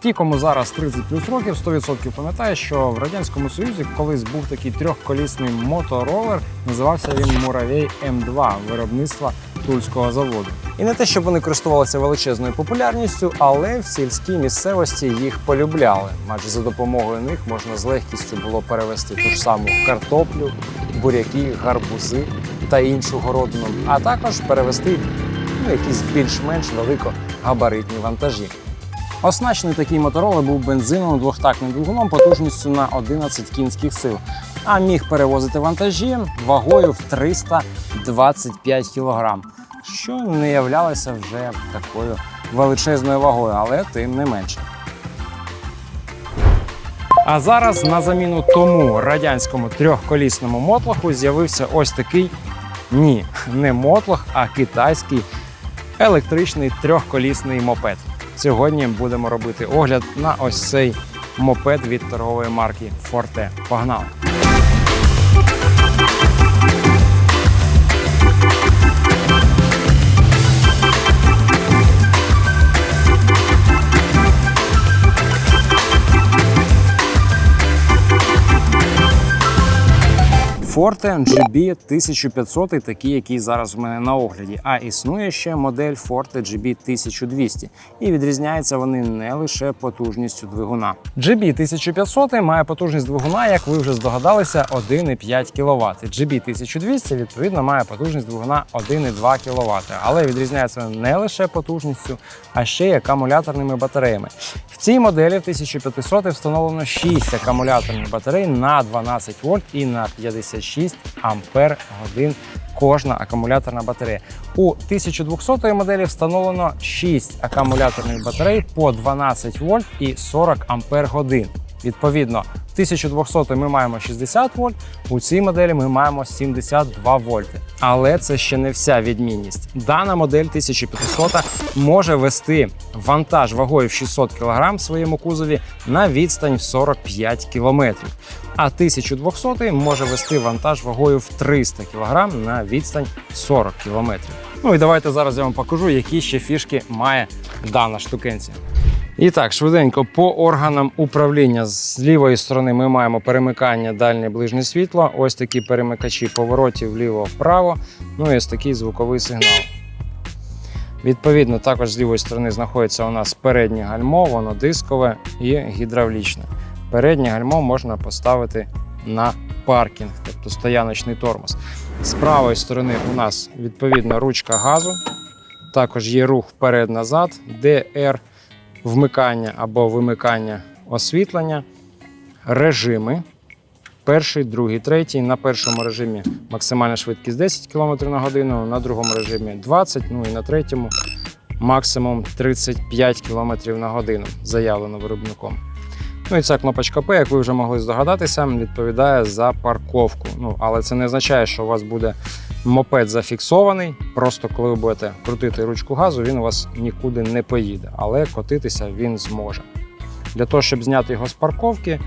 Ті, кому зараз 30 плюс років, 100% пам'ятає, що в Радянському Союзі колись був такий трьохколісний моторолер, називався він Муравей М2 виробництва Тульського заводу. І не те, щоб вони користувалися величезною популярністю, але в сільській місцевості їх полюбляли. Адже за допомогою них можна з легкістю було перевести ту ж саму картоплю, буряки, гарбузи та іншу городину, а також перевести ну, якісь більш-менш великогабаритні вантажі. Оснащений такий моторолер був бензиновим двохтактним двигуном потужністю на 11 кінських сил, а міг перевозити вантажі вагою в 325 кг, що не являлося вже такою величезною вагою, але тим не менше. А зараз на заміну тому радянському трьохколісному мотлоху з'явився ось такий ні, не мотлох, а китайський електричний трьохколісний мопед. Сьогодні будемо робити огляд на ось цей мопед від торгової марки Forte. Погнали! Forte GB 1500, такий, який зараз в мене на огляді. А існує ще модель Forte GB 1200. І відрізняються вони не лише потужністю двигуна. GB 1500 має потужність двигуна, як ви вже здогадалися, 1,5 кВт. GB 1200 відповідно має потужність двигуна 1,2 кВт. Але відрізняється не лише потужністю, а ще й акумуляторними батареями. В цій моделі в 1500 встановлено 6 акумуляторних батарей на 12 вольт і на 56 ампер годин кожна акумуляторна батарея. У 1200 моделі встановлено 6 акумуляторних батарей по 12 вольт і 40 ампер годин. Відповідно, в 1200 ми маємо 60 вольт, у цій моделі ми маємо 72 вольти. Але це ще не вся відмінність. Дана модель 1500 може вести вантаж вагою в 600 кг в своєму кузові на відстань в 45 км. А 1200 може вести вантаж вагою в 300 кг на відстань 40 км. Ну і давайте зараз я вам покажу, які ще фішки має дана штукенція. І так, швиденько по органам управління з лівої сторони ми маємо перемикання дальнє ближнє світло. Ось такі перемикачі поворотів вліво-вправо. Ну і ось такий звуковий сигнал. Відповідно, також з лівої сторони знаходиться у нас переднє гальмо, воно дискове і гідравлічне. Переднє гальмо можна поставити на паркінг, тобто стояночний тормоз. З правої сторони у нас відповідно ручка газу. Також є рух вперед-назад, DR, вмикання або вимикання освітлення, режими. Перший, другий, третій. На першому режимі максимальна швидкість 10 км на годину, на другому режимі 20, ну і на третьому максимум 35 км на годину, заявлено виробником. Ну і ця кнопочка P, як ви вже могли здогадатися, відповідає за парковку. Ну, але це не означає, що у вас буде мопед зафіксований. Просто коли ви будете крутити ручку газу, він у вас нікуди не поїде, але котитися він зможе. Для того, щоб зняти його з парковки,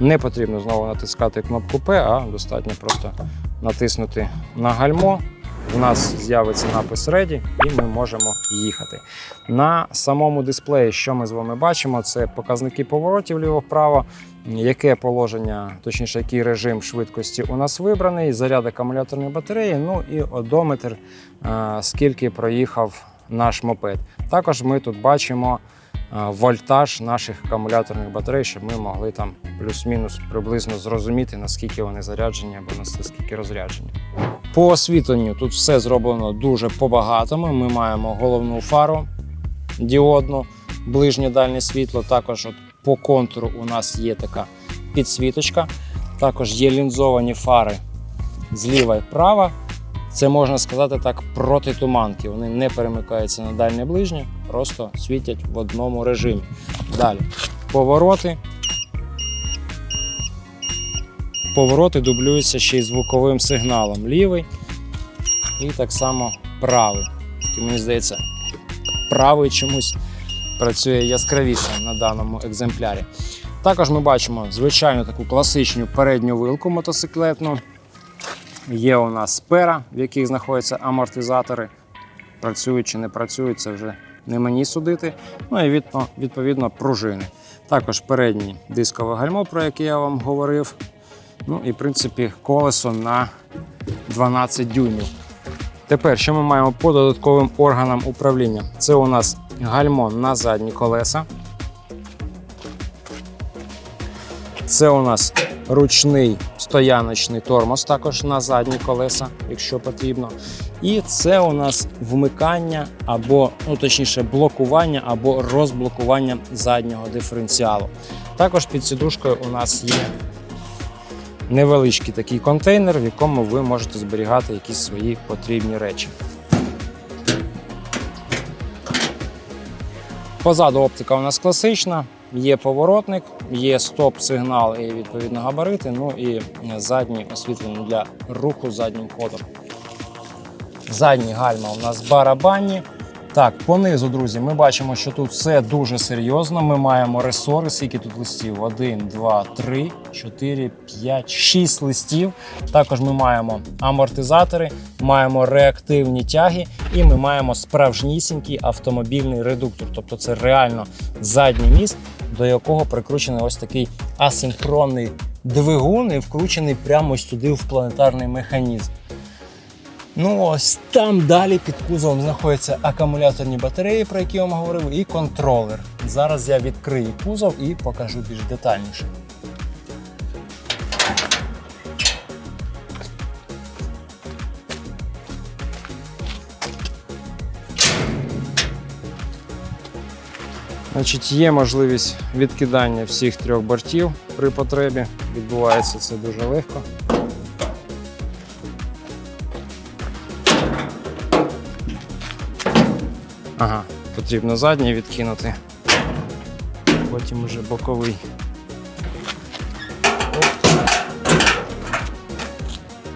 не потрібно знову натискати кнопку P, а достатньо просто натиснути на гальмо. У нас з'явиться напис Ready і ми можемо їхати. На самому дисплеї, що ми з вами бачимо, це показники поворотів ліво-вправо, яке положення, точніше, який режим швидкості у нас вибраний, заряд акумуляторної батареї, ну і одометр, е, скільки проїхав наш мопед. Також ми тут бачимо е, вольтаж наших акумуляторних батарей, щоб ми могли там плюс-мінус приблизно зрозуміти, наскільки вони заряджені або наскільки розряджені. По освітленню тут все зроблено дуже по-багатому. Ми маємо головну фару діодну, ближнє дальнє світло. Також от по контуру у нас є така підсвіточка. Також є лінзовані фари зліва і права. Це можна сказати так протитуманки. Вони не перемикаються на дальнє ближнє, просто світять в одному режимі. Далі повороти. Повороти дублюються ще й звуковим сигналом лівий і так само правий. Мені здається, правий чомусь працює яскравіше на даному екземплярі. Також ми бачимо звичайну таку класичну передню вилку мотоциклетну. Є у нас пера, в яких знаходяться амортизатори. Працюють чи не працюють, це вже не мені судити. Ну і відповідно, пружини. Також передній дискове гальмо, про яке я вам говорив. Ну і в принципі колесо на 12 дюймів. Тепер, що ми маємо по додатковим органам управління? Це у нас гальмо на задні колеса. Це у нас ручний стояночний тормоз, також на задні колеса, якщо потрібно. І це у нас вмикання або, ну точніше, блокування або розблокування заднього диференціалу. Також під сідушкою у нас є невеличкий такий контейнер, в якому ви можете зберігати якісь свої потрібні речі. Позаду оптика у нас класична, є поворотник, є стоп-сигнал і відповідно габарити, ну і задні освітлення для руху заднім ходом. Задні гальма у нас барабанні. Так, понизу, друзі, ми бачимо, що тут все дуже серйозно. Ми маємо ресори, скільки тут листів? 1, 2, 3, 4, 5, 6 листів. Також ми маємо амортизатори, маємо реактивні тяги, і ми маємо справжнісінький автомобільний редуктор. Тобто це реально задній міст, до якого прикручений ось такий асинхронний двигун і вкручений прямо сюди в планетарний механізм. Ну ось там далі під кузовом знаходяться акумуляторні батареї, про які я вам говорив, і контролер. Зараз я відкрию кузов і покажу більш детальніше. Значить, Є можливість відкидання всіх трьох бортів при потребі. Відбувається це дуже легко. Потрібно задній відкинути. Потім уже боковий.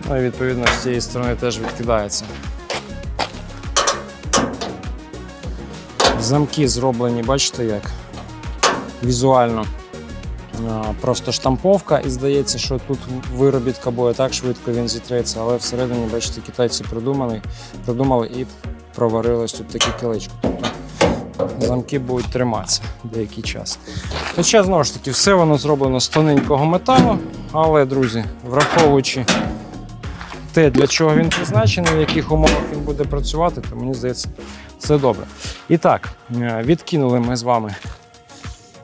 Ну і відповідно з цієї сторони теж відкидається. Замки зроблені, бачите як? Візуально. Просто штамповка, і здається, що тут виробітка буде так швидко він зітреться, але всередині, бачите, китайці придумали, придумали і проварилось тут таке кілечко. Замки будуть триматися деякий час. Хоча, знову ж таки, все воно зроблено з тоненького металу, але, друзі, враховуючи те, для чого він призначений, в яких умовах він буде працювати, то мені здається, все добре. І так, е, відкинули ми з вами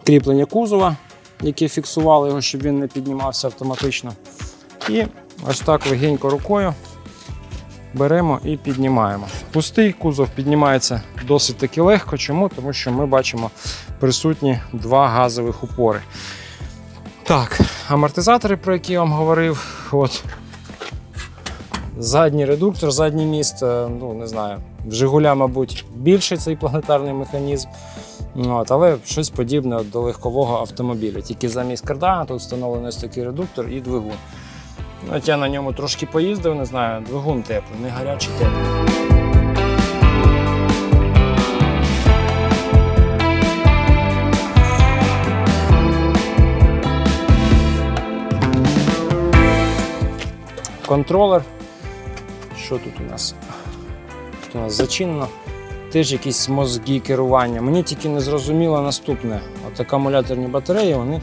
кріплення кузова, яке фіксувало його, щоб він не піднімався автоматично. І ось так легенько рукою беремо і піднімаємо. Пустий кузов піднімається досить таки легко. Чому? Тому що ми бачимо присутні два газових упори. Так, амортизатори, про які я вам говорив. От. Задній редуктор, задній міст, е, ну не знаю, в Жигуля, мабуть, більший цей планетарний механізм. От, але щось подібне до легкового автомобіля. Тільки замість кардана тут встановлений ось такий редуктор і двигун. От я на ньому трошки поїздив, не знаю, двигун теплий, не гарячий теплий. Контролер. Що тут у нас? Тут у нас зачинено. Теж якісь мозги керування. Мені тільки не зрозуміло наступне. От акумуляторні батареї, вони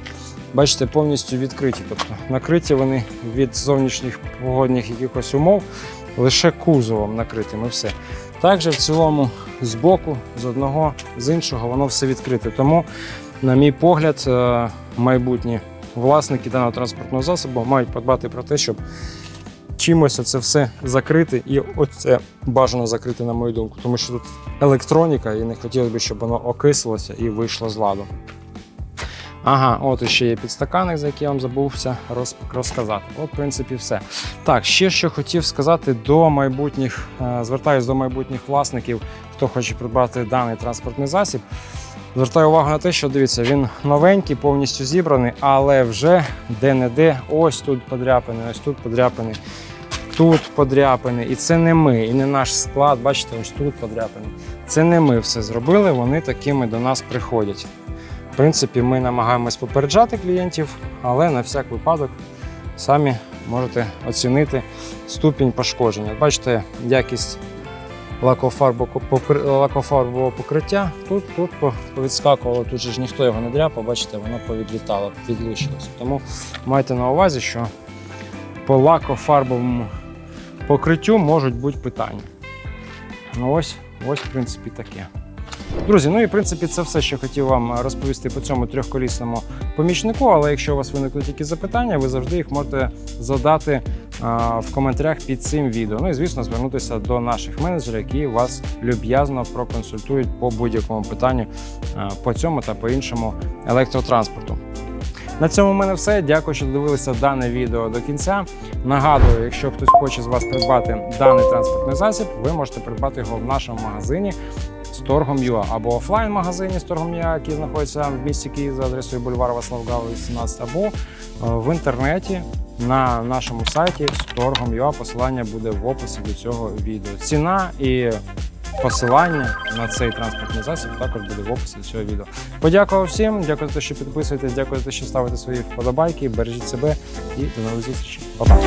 бачите, повністю відкриті. Тобто накриті вони від зовнішніх погодних якихось умов лише кузовом накритим і все. Також в цілому з боку, з одного, з іншого воно все відкрите. Тому, на мій погляд, е, майбутні власники даного транспортного засобу мають подбати про те, щоб чимось це все закрити, і оце бажано закрити, на мою думку, тому що тут електроніка, і не хотілося б, щоб воно окислилося і вийшло з ладу. Ага, от ще є підстаканник, за який я вам забувся роз- розказати. От, в принципі, все. Так, ще що хотів сказати до майбутніх, е, звертаюсь до майбутніх власників, хто хоче придбати даний транспортний засіб. Звертаю увагу на те, що дивіться, він новенький, повністю зібраний, але вже де-не-де ось тут подряпаний, ось тут подряпаний, тут подряпаний. І це не ми, і не наш склад. Бачите, ось тут подряпаний. Це не ми все зробили, вони такими до нас приходять. В принципі, ми намагаємось попереджати клієнтів, але на всяк випадок самі можете оцінити ступінь пошкодження. Бачите, якість лакофарбового покриття. Тут, тут повідскакувало, тут же ж ніхто його не дряпав, бачите, воно повідлітало, відлучилося. Тому майте на увазі, що по лакофарбовому покриттю можуть бути питання. Ну ось, ось, в принципі, таке. Друзі, ну і в принципі це все, що хотів вам розповісти по цьому трьохколісному помічнику. Але якщо у вас виникли такі запитання, ви завжди їх можете задати в коментарях під цим відео. Ну і звісно, звернутися до наших менеджерів, які вас люб'язно проконсультують по будь-якому питанню по цьому та по іншому електротранспорту. На цьому в мене все. Дякую, що дивилися дане відео до кінця. Нагадую, якщо хтось хоче з вас придбати даний транспортний засіб, ви можете придбати його в нашому магазині Storgom.ua або офлайн-магазині Storgom.ua, який знаходиться в місті Київ за адресою бульвар Васлав 18, або е, в інтернеті на нашому сайті Storgom.ua. Посилання буде в описі до цього відео. Ціна і посилання на цей транспортний засіб також буде в описі до цього відео. Подякував всім, дякую за те, що підписуєтесь, дякую за те, що ставите свої вподобайки. Бережіть себе і до нових зустрічей. Па-па.